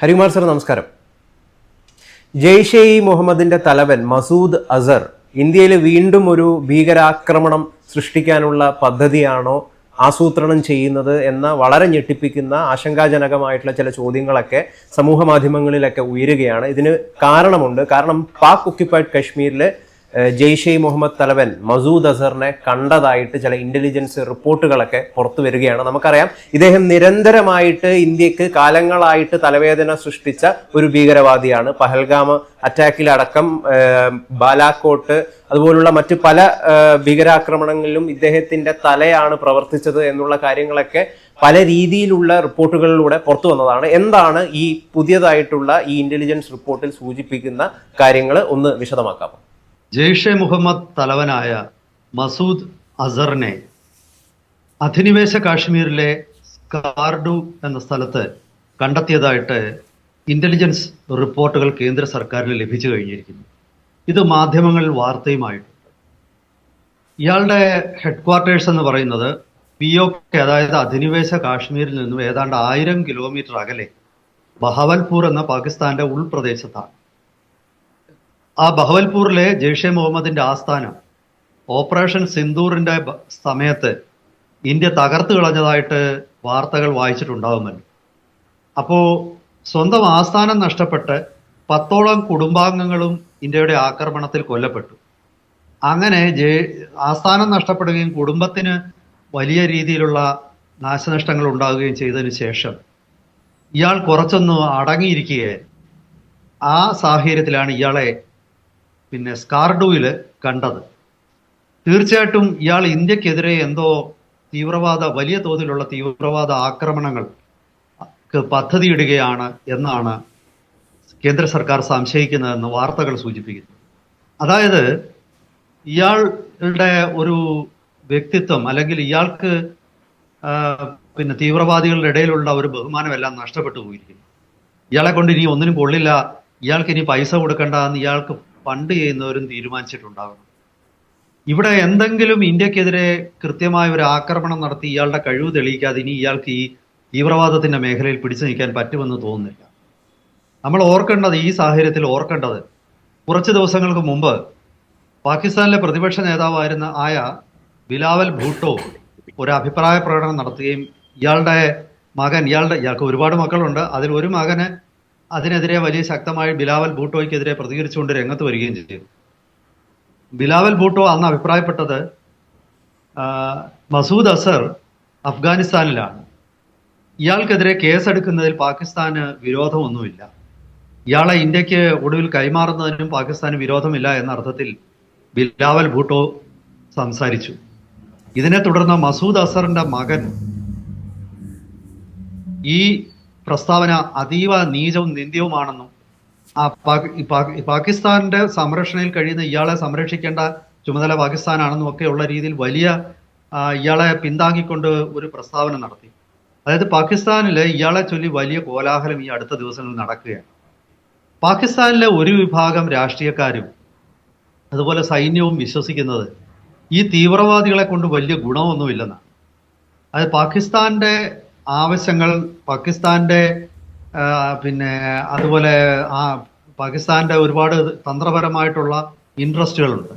Harikumar sir നമസ്കാരം. Jaish E മുഹമ്മദിന്റെ തലവൻ മസൂദ് അസർ ഇന്ത്യയിൽ വീണ്ടും ഒരു ഭീകരാക്രമണം സൃഷ്ടിക്കാനുള്ള പദ്ധതിയാണോ ആസൂത്രണം ചെയ്യുന്നത് എന്ന വളരെ ഞെട്ടിപ്പിക്കുന്ന ആശങ്കാജനകമായിട്ടുള്ള ചില ചോദ്യങ്ങളൊക്കെ സമൂഹ മാധ്യമങ്ങളിലൊക്കെ ഉയരുകയാണ്. ഇതിന് കാരണമുണ്ട്. കാരണം പാക് ഒക്യുപ്പൈഡ് കശ്മീരിലെ ഏഹ്, ജെയ്ഷെ മുഹമ്മദ് തലവൻ മസൂദ് അസറിനെ കണ്ടതായിട്ട് ചില ഇന്റലിജൻസ് റിപ്പോർട്ടുകളൊക്കെ പുറത്തു വരികയാണ്. നമുക്കറിയാം ഇദ്ദേഹം നിരന്തരമായിട്ട് ഇന്ത്യയ്ക്ക് കാലങ്ങളായിട്ട് തലവേദന സൃഷ്ടിച്ച ഒരു ഭീകരവാദിയാണ്. പഹൽഗാമ അറ്റാക്കിലടക്കം ബാലാക്കോട്ട് അതുപോലുള്ള മറ്റു പല ഭീകരാക്രമണങ്ങളിലും ഇദ്ദേഹത്തിന്റെ തലയാണ് പ്രവർത്തിച്ചത് എന്നുള്ള കാര്യങ്ങളൊക്കെ പല രീതിയിലുള്ള റിപ്പോർട്ടുകളിലൂടെ പുറത്തു വന്നതാണ്. എന്താണ് ഈ പുതിയതായിട്ടുള്ള ഈ ഇന്റലിജൻസ് റിപ്പോർട്ടിൽ സൂചിപ്പിക്കുന്ന കാര്യങ്ങൾ ഒന്ന് വിശദമാക്കാമോ? ജെയ്ഷെ മുഹമ്മദ് തലവനായ മസൂദ് അസറിനെ അധിനിവേശ കാശ്മീരിലെ സ്കാർഡു എന്ന സ്ഥലത്ത് കണ്ടെത്തിയതായിട്ട് ഇന്റലിജൻസ് റിപ്പോർട്ടുകൾ കേന്ദ്ര സർക്കാരിന് ലഭിച്ചു കഴിഞ്ഞിരിക്കുന്നു. ഇത് മാധ്യമങ്ങളിൽ വാർത്തയുമായിട്ടുണ്ട്. ഇയാളുടെ ഹെഡ്ക്വാർട്ടേഴ്സ് എന്ന് പറയുന്നത് പി ഒ കെ അതായത് അധിനിവേശ കാശ്മീരിൽ നിന്നും ഏതാണ്ട് ആയിരം കിലോമീറ്റർ അകലെ ബഹവൽപൂർ എന്ന പാകിസ്ഥാന്റെ ഉൾപ്രദേശത്താണ്. ആ ബഹവൽപൂരിലെ ജെയ്ഷെ മുഹമ്മദിന്റെ ആസ്ഥാനം ഓപ്പറേഷൻ സിന്ദൂറിന്റെ സമയത്ത് ഇന്ത്യ തകർത്ത് കളഞ്ഞതായിട്ട് വാർത്തകൾ വായിച്ചിട്ടുണ്ടാവുമല്ലോ. അപ്പോ സ്വന്തം ആസ്ഥാനം നഷ്ടപ്പെട്ട് പത്തോളം കുടുംബാംഗങ്ങളും ഇന്ത്യയുടെ ആക്രമണത്തിൽ കൊല്ലപ്പെട്ടു. അങ്ങനെ ജെ- ആസ്ഥാനം നഷ്ടപ്പെടുകയും കുടുംബത്തിന് വലിയ രീതിയിലുള്ള നാശനഷ്ടങ്ങൾ ഉണ്ടാകുകയും ചെയ്തതിനു ശേഷം ഇയാൾ കുറച്ചൊന്ന് അടങ്ങിയിരിക്കുകയായിരുന്നു ആ സാഹചര്യത്തിലാണ് ഇയാളെ പിന്നെ സ്കാർഡുവിൽ കണ്ടത്. തീർച്ചയായിട്ടും ഇയാൾ ഇന്ത്യക്കെതിരെ എന്തോ തീവ്രവാദ വലിയ തോതിലുള്ള തീവ്രവാദ ആക്രമണങ്ങൾ പദ്ധതിയിടുകയാണ് എന്നാണ് കേന്ദ്ര സർക്കാർ സംശയിക്കുന്നതെന്ന് വാർത്തകൾ സൂചിപ്പിക്കുന്നു. അതായത് ഇയാളുടെ ഒരു വ്യക്തിത്വം അല്ലെങ്കിൽ ഇയാൾക്ക് പിന്നെ തീവ്രവാദികളുടെ ഇടയിലുള്ള ഒരു ബഹുമാനമെല്ലാം നഷ്ടപ്പെട്ടു പോയിരിക്കുന്നു. ഇയാളെ കൊണ്ട് ഇനി ഒന്നിനും കൊള്ളില്ല. ഇയാൾക്ക് ഇനി പൈസ കൊടുക്കേണ്ട എന്ന് ഇയാൾക്ക് ഫണ്ട് ചെയ്യുന്നവരും തീരുമാനിച്ചിട്ടുണ്ടാകണം ഇവിടെ എന്തെങ്കിലും ഇന്ത്യക്കെതിരെ കൃത്യമായ ഒരു ആക്രമണം നടത്തി ഇയാളുടെ കഴിവ് തെളിയിക്കാതെ ഇനി ഇയാൾക്ക് ഈ തീവ്രവാദത്തിന്റെ മേഖലയിൽ പിടിച്ചു നിൽക്കാൻ പറ്റുമെന്ന് തോന്നുന്നില്ല. നമ്മൾ ഓർക്കേണ്ടത് ഈ സാഹചര്യത്തിൽ ഓർക്കേണ്ടത് കുറച്ച് ദിവസങ്ങൾക്ക് മുമ്പ് പാകിസ്ഥാനിലെ പ്രതിപക്ഷ നേതാവായിരുന്ന ആയ ബിലാവൽ ഭൂട്ടോ ഒരു അഭിപ്രായ പ്രകടനം നടത്തുകയും ഇയാളുടെ മകൻ ഇയാളുടെ ഇയാൾക്ക് ഒരുപാട് മക്കളുണ്ട്. അതിൽ ഒരു മകന് അതിനെതിരെ വലിയ ശക്തമായി ബിലാവൽ ഭൂട്ടോയ്ക്കെതിരെ പ്രതികരിച്ചുകൊണ്ട് രംഗത്ത് വരികയും ചെയ്തു. ബിലാവൽ ഭൂട്ടോ അന്ന് അഭിപ്രായപ്പെട്ടത് മസൂദ് അസർ അഫ്ഗാനിസ്ഥാനിലാണ്. ഇയാൾക്കെതിരെ കേസെടുക്കുന്നതിൽ പാകിസ്ഥാന് വിരോധമൊന്നുമില്ല. ഇയാളെ ഇന്ത്യയ്ക്ക് ഒടുവിൽ കൈമാറുന്നതിനും പാകിസ്ഥാന് വിരോധമില്ല എന്ന അർത്ഥത്തിൽ ബിലാവൽ ഭൂട്ടോ സംസാരിച്ചു. ഇതിനെ തുടർന്ന് മസൂദ് അസറിന്റെ മകൻ ഈ പ്രസ്താവന അതീവ നീചവും നിന്ദ്യവുമാണെന്നും ആ പാകിസ്ഥാന്റെ സംരക്ഷണയിൽ കഴിയുന്ന ഇയാളെ സംരക്ഷിക്കേണ്ട ചുമതല പാകിസ്ഥാനാണെന്നും ഒക്കെ ഉള്ള രീതിയിൽ വലിയ ഇയാളെ പിന്താങ്ങിക്കൊണ്ട് ഒരു പ്രസ്താവന നടത്തി. അതായത് പാകിസ്ഥാനിലെ ഇയാളെ ചൊല്ലി വലിയ കോലാഹലം ഈ അടുത്ത ദിവസങ്ങളിൽ നടക്കുകയാണ്. പാകിസ്ഥാനിലെ ഒരു വിഭാഗം രാഷ്ട്രീയക്കാരും അതുപോലെ സൈന്യവും വിശ്വസിക്കുന്നത് ഈ തീവ്രവാദികളെ കൊണ്ട് വലിയ ഗുണമൊന്നുമില്ലെന്നാണ്. അത് പാകിസ്ഥാന്റെ ആവശ്യങ്ങൾ പാകിസ്ഥാന്റെ പിന്നെ അതുപോലെ ആ പാകിസ്ഥാന്റെ ഒരുപാട് തന്ത്രപരമായിട്ടുള്ള ഇൻട്രസ്റ്റുകളുണ്ട്.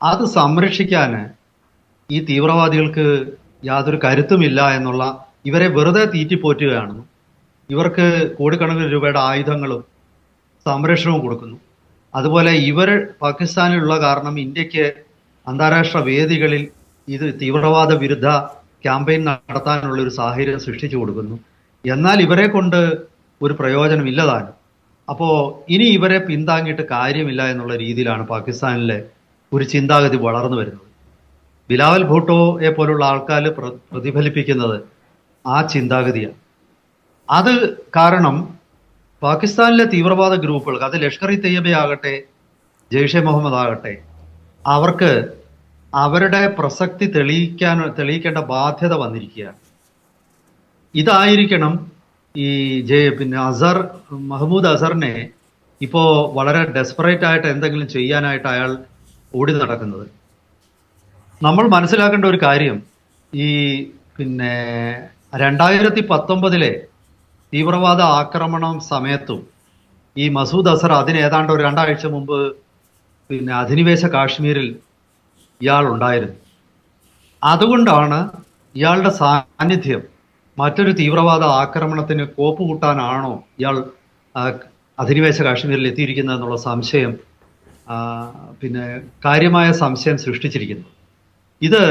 അത് സംരക്ഷിക്കാൻ ഈ തീവ്രവാദികൾക്ക് യാതൊരു കരുത്തുമില്ല എന്നുള്ള ഇവരെ വെറുതെ തീറ്റിപ്പോറ്റുകയാണെന്നും ഇവർക്ക് കോടിക്കണക്കിന് രൂപയുടെ ആയുധങ്ങളും സംരക്ഷണവും കൊടുക്കുന്നു. അതുപോലെ ഇവർ പാകിസ്ഥാനിലുള്ള കാരണം ഇന്ത്യയ്ക്ക് അന്താരാഷ്ട്ര വേദികളിൽ ഇത് തീവ്രവാദ വിരുദ്ധ ക്യാമ്പയിൻ നടത്താനുള്ള ഒരു സാഹചര്യം സൃഷ്ടിച്ചു കൊടുക്കുന്നു. എന്നാൽ ഇവരെ കൊണ്ട് ഒരു പ്രയോജനം ഇല്ലതാനും. അപ്പോ ഇനി ഇവരെ പിന്താങ്ങിയിട്ട് കാര്യമില്ല എന്നുള്ള രീതിയിലാണ് പാകിസ്ഥാനിലെ ഒരു ചിന്താഗതി വളർന്നു വരുന്നത്. ബിലാവൽ ഭൂട്ടോയെ പോലുള്ള ആൾക്കാർ പ്രതിഫലിപ്പിക്കുന്നത് ആ ചിന്താഗതിയാണ്. അത് കാരണം പാകിസ്ഥാനിലെ തീവ്രവാദ ഗ്രൂപ്പുകൾക്ക് അത് ലഷ്കർ ഇ തയ്യബയാകട്ടെ ജെയ്ഷെ മുഹമ്മദ് ആകട്ടെ അവർക്ക് അവരുടെ പ്രസക്തി തെളിയിക്കാൻ തെളിയിക്കേണ്ട ബാധ്യത വന്നിരിക്കുകയാണ്. ഇതായിരിക്കണം ഈ ജെ പിന്നെ അസർ മഹ്മൂദ് അസറിനെ ഇപ്പോ വളരെ ഡെസ്പറേറ്റ് ആയിട്ട് എന്തെങ്കിലും ചെയ്യാനായിട്ട് അയാൾ ഓടി നടക്കുന്നത്. നമ്മൾ മനസ്സിലാക്കേണ്ട ഒരു കാര്യം ഈ പിന്നെ രണ്ടായിരത്തി പത്തൊമ്പതിലെ തീവ്രവാദ ആക്രമണം സമയത്തും ഈ മസൂദ് അസർ അതിന് ഏതാണ്ട് ഒരു രണ്ടാഴ്ച മുമ്പ് പിന്നെ അധിനിവേശ കാശ്മീരിൽ ഇയാൾ ഉണ്ടായിരുന്നു അതുകൊണ്ടാണ് ഇയാളുടെ സാന്നിധ്യം മറ്റൊരു തീവ്രവാദ ആക്രമണത്തിന് കോപ്പ് കൂട്ടാനാണോ ഇയാൾ അധിനിവേശ കാശ്മീരിൽ എത്തിയിരിക്കുന്നത് എന്നുള്ള സംശയം പിന്നെ കാര്യമായ സംശയം സൃഷ്ടിച്ചിരിക്കുന്നു. ഇത്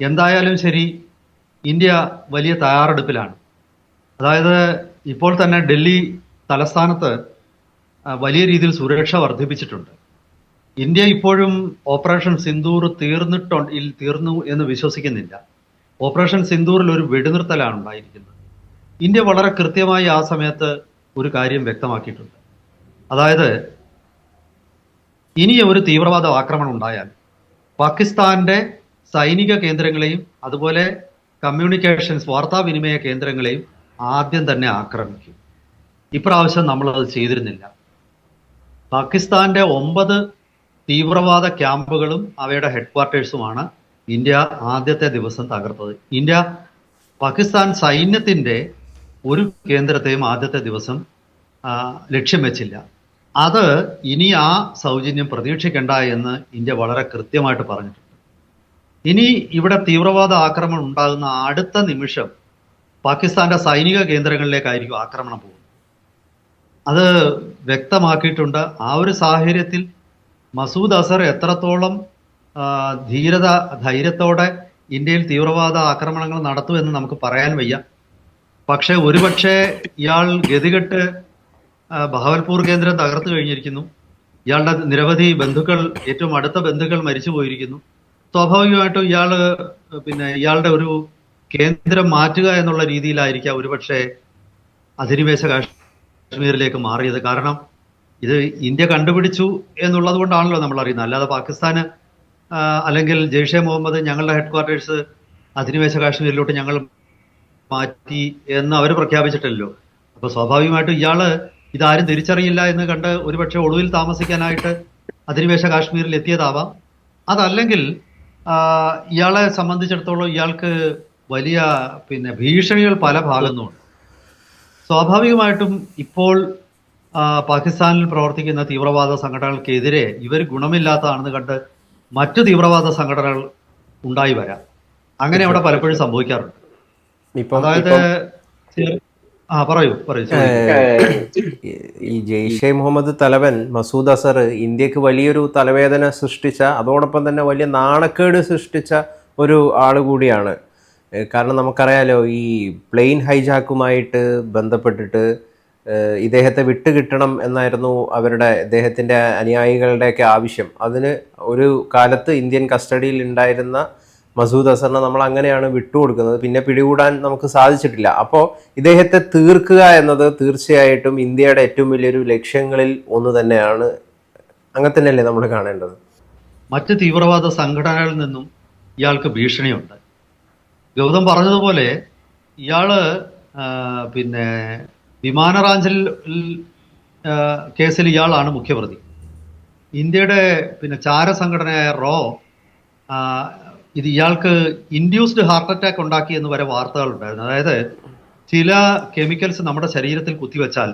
എന്തായാലും ശരി ഇന്ത്യ വലിയ തയ്യാറെടുപ്പിലാണ്. അതായത് ഇപ്പോൾ തന്നെ ഡൽഹി തലസ്ഥാനത്ത് വലിയ രീതിയിൽ സുരക്ഷ വർദ്ധിപ്പിച്ചിട്ടുണ്ട്. ഇന്ത്യ ഇപ്പോഴും ഓപ്പറേഷൻ സിന്ദൂർ തീർന്നിട്ടുണ്ട് തീർന്നു എന്ന് വിശ്വസിക്കുന്നില്ല. ഓപ്പറേഷൻ സിന്ദൂറിൽ ഒരു വെടിനിർത്തലാണ് ഉണ്ടായിരിക്കുന്നത്. ഇന്ത്യ വളരെ കൃത്യമായി ആ സമയത്ത് ഒരു കാര്യം വ്യക്തമാക്കിയിട്ടുണ്ട്. അതായത് ഇനി ഒരു തീവ്രവാദ ആക്രമണം ഉണ്ടായാൽ പാകിസ്ഥാന്റെ സൈനിക കേന്ദ്രങ്ങളെയും അതുപോലെ കമ്മ്യൂണിക്കേഷൻസ് വാർത്താവിനിമയ കേന്ദ്രങ്ങളെയും ആദ്യം തന്നെ ആക്രമിക്കും. ഇപ്രാവശ്യം നമ്മൾ അത് ചെയ്തിരുന്നില്ല. പാകിസ്ഥാന്റെ ഒമ്പത് തീവ്രവാദ ക്യാമ്പുകളും അവയുടെ ഹെഡ്ക്വാർട്ടേഴ്സുമാണ് ഇന്ത്യ ആദ്യത്തെ ദിവസം തകർത്തത്. ഇന്ത്യ പാകിസ്ഥാൻ സൈന്യത്തിന്റെ ഒരു കേന്ദ്രത്തെയും ആദ്യത്തെ ദിവസം ലക്ഷ്യം വെച്ചില്ല. അത് ഇനി ആ സൗജന്യം പ്രതീക്ഷിക്കേണ്ട എന്ന് ഇന്ത്യ വളരെ കൃത്യമായിട്ട് പറഞ്ഞിട്ടുണ്ട്. ഇനി ഇവിടെ തീവ്രവാദ ആക്രമണം ഉണ്ടാകുന്ന അടുത്ത നിമിഷം പാകിസ്ഥാന്റെ സൈനിക കേന്ദ്രങ്ങളിലേക്കായിരിക്കും ആക്രമണം പോകുന്നത്. അത് വ്യക്തമാക്കിയിട്ടുണ്ട്. ആ ഒരു സാഹചര്യത്തിൽ മസൂദ് അസർ എത്രത്തോളം ധീരത ധൈര്യത്തോടെ ഇന്ത്യയിൽ തീവ്രവാദ ആക്രമണങ്ങൾ നടത്തുമെന്ന് നമുക്ക് പറയാൻ വയ്യ. പക്ഷെ ഒരുപക്ഷെ ഇയാൾ ഗതികെട്ട് ബഹവൽപൂർ കേന്ദ്രം തകർത്തു കഴിഞ്ഞിരിക്കുന്നു. ഇയാളുടെ നിരവധി ബന്ധുക്കൾ ഏറ്റവും അടുത്ത ബന്ധുക്കൾ മരിച്ചു പോയിരിക്കുന്നു. സ്വാഭാവികമായിട്ടും ഇയാൾ പിന്നെ ഇയാളുടെ ഒരു കേന്ദ്രം മാറ്റുക എന്നുള്ള രീതിയിലായിരിക്കാം ഒരുപക്ഷെ അധിനിവേശ കാശ്മീരിലേക്ക് മാറിയത്. കാരണം ഇത് ഇന്ത്യ കണ്ടുപിടിച്ചു എന്നുള്ളത് കൊണ്ടാണല്ലോ നമ്മൾ അറിയുന്നത്. അല്ലാതെ പാകിസ്ഥാന് അല്ലെങ്കിൽ ജെയ്ഷെ മുഹമ്മദ് ഞങ്ങളുടെ ഹെഡ് ക്വാർട്ടേഴ്സ് അധിനിവേശ കാശ്മീരിലോട്ട് ഞങ്ങൾ മാറ്റി എന്ന് അവർ പ്രഖ്യാപിച്ചിട്ടല്ലോ. അപ്പൊ സ്വാഭാവികമായിട്ടും ഇയാൾ ഇതാരും തിരിച്ചറിയില്ല എന്ന് കണ്ട് ഒരുപക്ഷെ ഒളിവിൽ താമസിക്കാനായിട്ട് അധിനിവേശ കാശ്മീരിൽ എത്തിയതാവാം. അതല്ലെങ്കിൽ ഇയാളെ സംബന്ധിച്ചിടത്തോളം ഇയാൾക്ക് വലിയ പിന്നെ ഭീഷണികൾ പല ഭാഗത്തുനിന്നുണ്ട് സ്വാഭാവികമായിട്ടും ഇപ്പോൾ പാകിസ്ഥാനിൽ പ്രവർത്തിക്കുന്ന തീവ്രവാദ സംഘടനകൾക്കെതിരെ ഇവർ ഗുണമില്ലാത്തതാണെന്ന് കണ്ട് മറ്റു തീവ്രവാദ സംഘടനകൾ ഉണ്ടായി വരാം. അങ്ങനെ അവിടെ പലപ്പോഴും സംഭവിക്കാറുണ്ട്. അതായത് ആ പറയൂ പറയൂ ഈ ജെയ്ഷെ മുഹമ്മദ് തലവൻ മസൂദ് അസർ ഇന്ത്യയ്ക്ക് വലിയൊരു തലവേദന സൃഷ്ടിച്ച അതോടൊപ്പം തന്നെ വലിയ നാണക്കേട് സൃഷ്ടിച്ച ഒരു ആൾ കൂടിയാണ്. കാരണം നമുക്കറിയാലോ ഈ പ്ലെയിൻ ഹൈജാക്കുമായിട്ട് ബന്ധപ്പെട്ടിട്ട് ഇദ്ദേഹത്തെ വിട്ടുകിട്ടണം എന്നായിരുന്നു അവരുടെ ഇദ്ദേഹത്തിന്റെ അനുയായികളുടെയൊക്കെ ആവശ്യം. അതിന് ഒരു കാലത്ത് ഇന്ത്യൻ കസ്റ്റഡിയിൽ ഉണ്ടായിരുന്ന മസൂദ് അസറിനെ നമ്മൾ അങ്ങനെയാണ് വിട്ടുകൊടുക്കുന്നത് പിന്നെ പിടികൂടാൻ നമുക്ക് സാധിച്ചിട്ടില്ല. അപ്പോൾ ഇദ്ദേഹത്തെ തീർക്കുക എന്നത് തീർച്ചയായിട്ടും ഇന്ത്യയുടെ ഏറ്റവും വലിയൊരു ലക്ഷ്യങ്ങളിൽ ഒന്ന് തന്നെയാണ്. അങ്ങനെ തന്നെയല്ലേ നമ്മൾ കാണേണ്ടത്? മറ്റ് തീവ്രവാദ സംഘടനകളിൽ നിന്നും ഇയാൾക്ക് ഭീഷണിയുണ്ട്. ഗൗതം പറഞ്ഞതുപോലെ ഇയാൾ പിന്നെ വിമാനറാഞ്ചൽ റാഞ്ചൽ കേസിൽ ഇയാളാണ് മുഖ്യപ്രതി. ഇന്ത്യയുടെ പിന്നെ ചാരസംഘടനയായ റോ ഇത് ഇയാൾക്ക് ഇൻഡ്യൂസ്ഡ് ഹാർട്ട് അറ്റാക്ക് ഉണ്ടാക്കി എന്ന് വരെ വാർത്തകൾ ഉണ്ടായിരുന്നു. അതായത് ചില കെമിക്കൽസ് നമ്മുടെ ശരീരത്തിൽ കുത്തിവെച്ചാൽ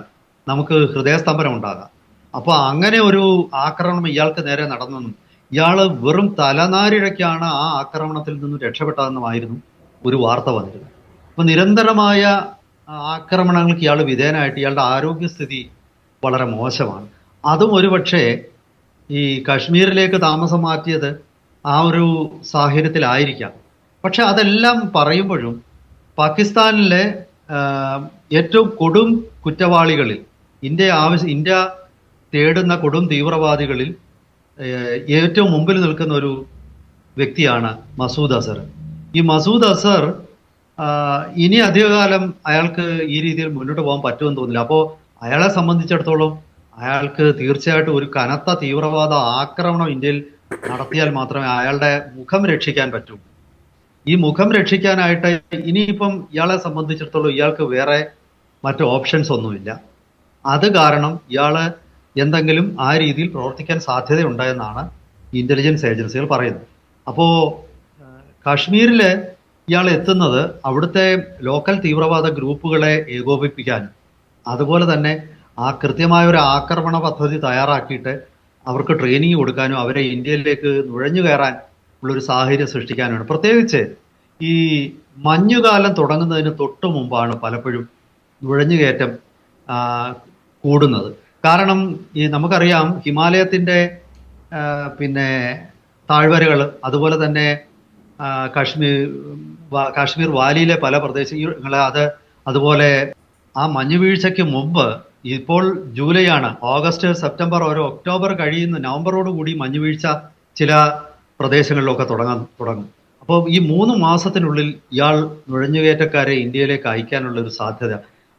നമുക്ക് ഹൃദയസ്തംഭനം ഉണ്ടാകാം. അപ്പോൾ അങ്ങനെ ഒരു ആക്രമണം ഇയാൾക്ക് നേരെ നടന്നെന്നും ഇയാൾ വെറും തലനാരിഴയ്ക്കാണ് ആ ആക്രമണത്തിൽ നിന്നും രക്ഷപ്പെട്ടതെന്നുമായിരുന്നു ഒരു വാർത്ത വന്നിരുന്നത്. അപ്പോൾ നിരന്തരമായ ആക്രമണങ്ങൾക്ക് ഇയാൾ വിധേയനായിട്ട് ഇയാളുടെ ആരോഗ്യസ്ഥിതി വളരെ മോശമാണ്. അതും ഒരുപക്ഷെ ഈ കാശ്മീരിലേക്ക് താമസം മാറ്റിയത് ആ ഒരു സാഹചര്യത്തിലായിരിക്കാം. പക്ഷെ അതെല്ലാം പറയുമ്പോഴും പാകിസ്ഥാനിലെ ഏറ്റവും കൊടും കുറ്റവാളികളിൽ ഇന്ത്യ ആവശ്യ ഇന്ത്യ തേടുന്ന കൊടും തീവ്രവാദികളിൽ ഏറ്റവും മുമ്പിൽ നിൽക്കുന്ന ഒരു വ്യക്തിയാണ് മസൂദ് അസർ. ഈ മസൂദ് അസർ ഇനി അധികകാലം അയാൾക്ക് ഈ രീതിയിൽ മുന്നോട്ട് പോകാൻ പറ്റുമെന്ന് തോന്നില്ല അപ്പോൾ അയാളെ സംബന്ധിച്ചിടത്തോളം അയാൾക്ക് തീർച്ചയായിട്ടും ഒരു കനത്ത തീവ്രവാദ ആക്രമണം ഇന്ത്യയിൽ നടത്തിയാൽ മാത്രമേ അയാളുടെ മുഖം രക്ഷിക്കാൻ പറ്റൂ. ഈ മുഖം രക്ഷിക്കാനായിട്ട് ഇനിയിപ്പം ഇയാളെ സംബന്ധിച്ചിടത്തോളം ഇയാൾക്ക് വേറെ മറ്റു ഓപ്ഷൻസ് ഒന്നുമില്ല. അത് കാരണം ഇയാൾ എന്തെങ്കിലും ആ രീതിയിൽ പ്രവർത്തിക്കാൻ സാധ്യതയുണ്ടെന്നാണ് ഇന്റലിജൻസ് ഏജൻസികൾ പറയുന്നത്. അപ്പോ ഏഹ്, കാശ്മീരിലെ ഇയാൾ എത്തുന്നത് അവിടുത്തെ ലോക്കൽ തീവ്രവാദ ഗ്രൂപ്പുകളെ ഏകോപിപ്പിക്കാനും അതുപോലെ തന്നെ ആ കൃത്യമായ ഒരു ആക്രമണ പദ്ധതി തയ്യാറാക്കിയിട്ട് അവർക്ക് ട്രെയിനിങ് കൊടുക്കാനും അവരെ ഇന്ത്യയിലേക്ക് നുഴഞ്ഞു കയറാൻ ഉള്ളൊരു സാഹചര്യം സൃഷ്ടിക്കാനാണ് പ്രത്യേകിച്ച് ഈ മഞ്ഞുകാലം തുടങ്ങുന്നതിന് തൊട്ട് മുമ്പാണ് പലപ്പോഴും നുഴഞ്ഞുകയറ്റം കയറ്റം കൂടുന്നത്. കാരണം ഈ നമുക്കറിയാം ഹിമാലയത്തിന്റെ പിന്നെ താഴ്വരകൾ അതുപോലെ തന്നെ കാശ്മീർ കാശ്മീർ വാലിയിലെ പല പ്രദേശങ്ങൾ അത് അതുപോലെ ആ മഞ്ഞുവീഴ്ചയ്ക്ക് മുമ്പ് ഇപ്പോൾ ജൂലൈ ആണ് ഓഗസ്റ്റ് സെപ്റ്റംബർ ഒരു ഒക്ടോബർ കഴിയുന്ന നവംബറോട് കൂടി മഞ്ഞുവീഴ്ച ചില പ്രദേശങ്ങളിലൊക്കെ തുടങ്ങാൻ തുടങ്ങും. അപ്പോൾ ഈ മൂന്ന് മാസത്തിനുള്ളിൽ ഇയാൾ നുഴഞ്ഞുകയറ്റക്കാരെ ഇന്ത്യയിലേക്ക് അയക്കാനുള്ള ഒരു സാധ്യത.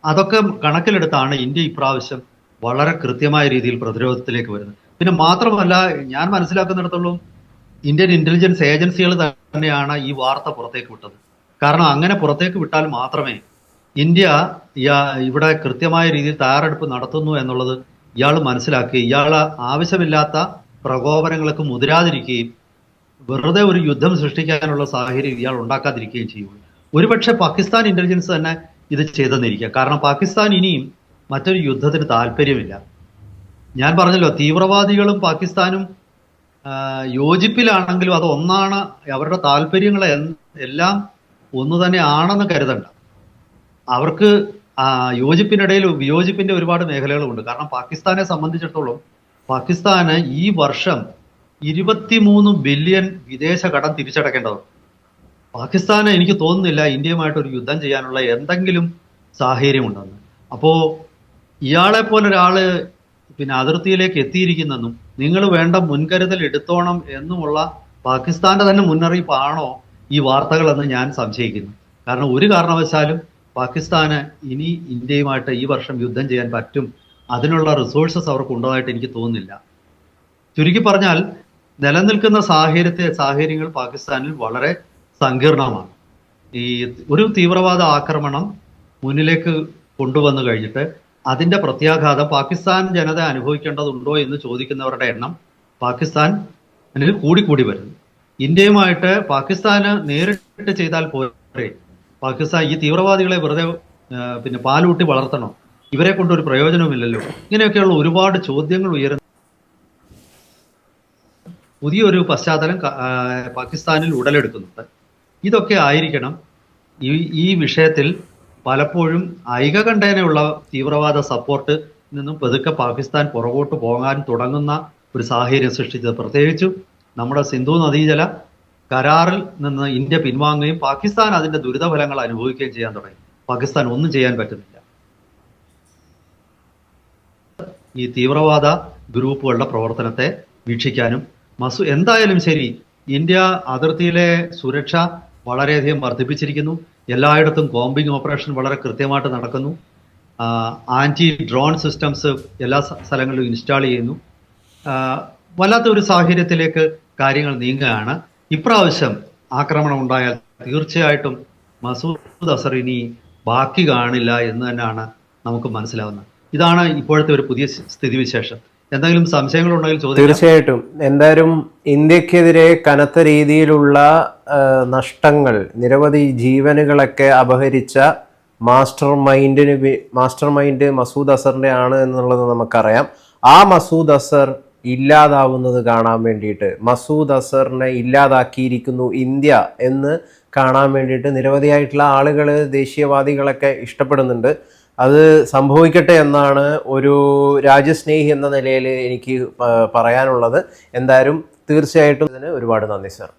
അതൊക്കെ കണക്കിലെടുത്താണ് ഇന്ത്യ ഇപ്രാവശ്യം വളരെ കൃത്യമായ രീതിയിൽ പ്രതിരോധത്തിലേക്ക് വരുന്നത്. പിന്നെ മാത്രമല്ല ഞാൻ മനസ്സിലാക്കുന്നിടത്തോളം ഇന്ത്യൻ ഇന്റലിജൻസ് ഏജൻസികൾ തന്നെയാണ് ഈ വാർത്ത പുറത്തേക്ക് വിട്ടത്. കാരണം അങ്ങനെ പുറത്തേക്ക് വിട്ടാൽ മാത്രമേ ഇന്ത്യ ഇവിടെ കൃത്യമായ രീതിയിൽ തയ്യാറെടുപ്പ് നടത്തുന്നു എന്നുള്ളത് ഇയാൾ മനസ്സിലാക്കി ഇയാൾ ആവശ്യമില്ലാത്ത പ്രകോപനങ്ങൾക്ക് മുതിരാതിരിക്കുകയും വെറുതെ ഒരു യുദ്ധം സൃഷ്ടിക്കാനുള്ള സാഹചര്യം ഇയാൾ ഉണ്ടാക്കാതിരിക്കുകയും ചെയ്യും. ഒരുപക്ഷെ പാകിസ്ഥാൻ ഇന്റലിജൻസ് തന്നെ ഇത് ചെയ്തെന്നിരിക്കുക കാരണം പാകിസ്ഥാൻ ഇനിയും മറ്റൊരു യുദ്ധത്തിന് താല്പര്യമില്ല. ഞാൻ പറഞ്ഞല്ലോ തീവ്രവാദികളും പാകിസ്ഥാനും യോജിപ്പിലാണെങ്കിലും അത് ഒന്നാണ് അവരുടെ താല്പര്യങ്ങൾ എല്ലാം ഒന്ന് തന്നെ ആണെന്ന് കരുതണ്ട. അവർക്ക് യോജിപ്പിനിടയിൽ വിയോജിപ്പിന്റെ ഒരുപാട് മേഖലകളുണ്ട് കാരണം പാകിസ്ഥാനെ സംബന്ധിച്ചിടത്തോളം പാകിസ്ഥാന് ഈ വർഷം ഇരുപത്തിമൂന്ന് ബില്യൺ വിദേശ കടം തിരിച്ചടക്കേണ്ടതുണ്ട്. പാകിസ്ഥാന് എനിക്ക് തോന്നുന്നില്ല ഇന്ത്യയുമായിട്ട് ഒരു യുദ്ധം ചെയ്യാനുള്ള എന്തെങ്കിലും സാഹചര്യമുണ്ടെന്ന്. അപ്പോ ഇയാളെ പോലെ ഒരാൾ പിന്നെ അതിർത്തിയിലേക്ക് എത്തിയിരിക്കുന്നെന്നും നിങ്ങൾ വേണ്ട മുൻകരുതൽ എടുത്തോണം എന്നുമുള്ള പാകിസ്ഥാന്റെ തന്നെ മുന്നറിയിപ്പാണോ ഈ വാർത്തകളെന്ന് ഞാൻ സംശയിക്കുന്നു. കാരണം ഒരു കാരണവശാലും പാകിസ്ഥാന് ഇനി ഇന്ത്യയുമായിട്ട് ഈ വർഷം യുദ്ധം ചെയ്യാൻ പറ്റും അതിനുള്ള റിസോഴ്സസ് അവർക്ക് ഉണ്ടതായിട്ട് എനിക്ക് തോന്നുന്നില്ല. ചുരുക്കി പറഞ്ഞാൽ നിലനിൽക്കുന്ന സാഹചര്യത്തെ സാഹചര്യങ്ങൾ പാകിസ്ഥാനിൽ വളരെ സങ്കീർണമാണ്. ഈ ഒരു തീവ്രവാദ ആക്രമണം മുന്നിലേക്ക് കൊണ്ടുവന്നു കഴിഞ്ഞിട്ട് അതിന്റെ പ്രത്യാഘാതം പാകിസ്ഥാൻ ജനത അനുഭവിക്കേണ്ടതുണ്ടോ എന്ന് ചോദിക്കുന്നവരുടെ എണ്ണം പാകിസ്ഥാൻ പാകിസ്ഥാനിൽ കൂടിക്കൂടി വരുന്നു. ഇന്ത്യയുമായിട്ട് പാകിസ്ഥാന് നേരിട്ട് ചെയ്താൽ പോരെ. പാകിസ്ഥാൻ ഈ തീവ്രവാദികളെ വെറുതെ പിന്നെ പാലൂട്ടി വളർത്തണോ? ഇവരെ കൊണ്ടൊരു പ്രയോജനവുമില്ലല്ലോ. ഇങ്ങനെയൊക്കെയുള്ള ഒരുപാട് ചോദ്യങ്ങൾ ഉയരുന്നു പുതിയൊരു പശ്ചാത്തലം പാകിസ്ഥാനിൽ ഉടലെടുക്കുന്നുണ്ട്. ഇതൊക്കെ ആയിരിക്കണം ഈ ഈ വിഷയത്തിൽ പലപ്പോഴും ഐകകണ്ഠേനയുള്ള തീവ്രവാദ സപ്പോർട്ട് നിന്നും പതുക്കെ പാകിസ്ഥാൻ പുറകോട്ട് പോകാൻ തുടങ്ങുന്ന ഒരു സാഹചര്യം സൃഷ്ടിച്ചത്. പ്രത്യേകിച്ചും നമ്മുടെ സിന്ധു നദീജല കരാറിൽ നിന്ന് ഇന്ത്യ പിൻവാങ്ങുകയും പാകിസ്ഥാൻ അതിന്റെ ദുരിതഫലങ്ങൾ അനുഭവിക്കുകയും ചെയ്യാൻ തുടങ്ങി. പാകിസ്ഥാൻ ഒന്നും ചെയ്യാൻ പറ്റുന്നില്ല. ഈ തീവ്രവാദ ഗ്രൂപ്പുകളുടെ പ്രവർത്തനത്തെ വീക്ഷിക്കാനും മസു എന്തായാലും ശരി ഇന്ത്യ അതിർത്തിയിലെ സുരക്ഷ വളരെയധികം വർദ്ധിപ്പിച്ചിരിക്കുന്നു. എല്ലായിടത്തും കോമ്പിംഗ് ഓപ്പറേഷൻ വളരെ കൃത്യമായിട്ട് നടക്കുന്നു. ആന്റി ഡ്രോൺ സിസ്റ്റംസ് എല്ലാ സ്ഥലങ്ങളിലും ഇൻസ്റ്റാൾ ചെയ്യുന്നു. വല്ലാത്ത ഒരു സാഹചര്യത്തിലേക്ക് കാര്യങ്ങൾ നീങ്ങുകയാണ്. ഇപ്രാവശ്യം ആക്രമണം ഉണ്ടായാൽ തീർച്ചയായിട്ടും മസൂദ് അസർ ഇനി ബാക്കി കാണില്ല എന്ന് തന്നെയാണ് നമുക്ക് മനസ്സിലാവുന്നത്. ഇതാണ് ഇപ്പോഴത്തെ ഒരു പുതിയ സ്ഥിതിവിശേഷം. എന്തെങ്കിലും സംശയങ്ങളുണ്ടെങ്കിൽ ചോദിക്കാം. തീർച്ചയായിട്ടും. എന്തായാലും ഇന്ത്യക്കെതിരെ കനത്ത രീതിയിലുള്ള നഷ്ടങ്ങൾ നിരവധി ജീവനുകളൊക്കെ അപഹരിച്ച മാസ്റ്റർ മൈൻഡിന് മാസ്റ്റർ മൈൻഡ് മസൂദ് അസറിന്റെ ആണ് എന്നുള്ളത് നമുക്കറിയാം. ആ മസൂദ് അസർ ഇല്ലാതാവുന്നത് കാണാൻ വേണ്ടിയിട്ട് മസൂദ് അസറിനെ ഇല്ലാതാക്കിയിരിക്കുന്നു ഇന്ത്യ എന്ന് കാണാൻ വേണ്ടിയിട്ട് നിരവധിയായിട്ടുള്ള ആളുകൾ ദേശീയവാദികളൊക്കെ ഇഷ്ടപ്പെടുന്നുണ്ട്. അത് സംഭവിക്കട്ടെ എന്നാണ് ഒരു രാജ്യസ്നേഹി എന്ന നിലയിൽ എനിക്ക് പറയാനുള്ളത്. എന്തായാലും തീർച്ചയായിട്ടും ഇതിന് ഒരുപാട് നന്ദി സർ.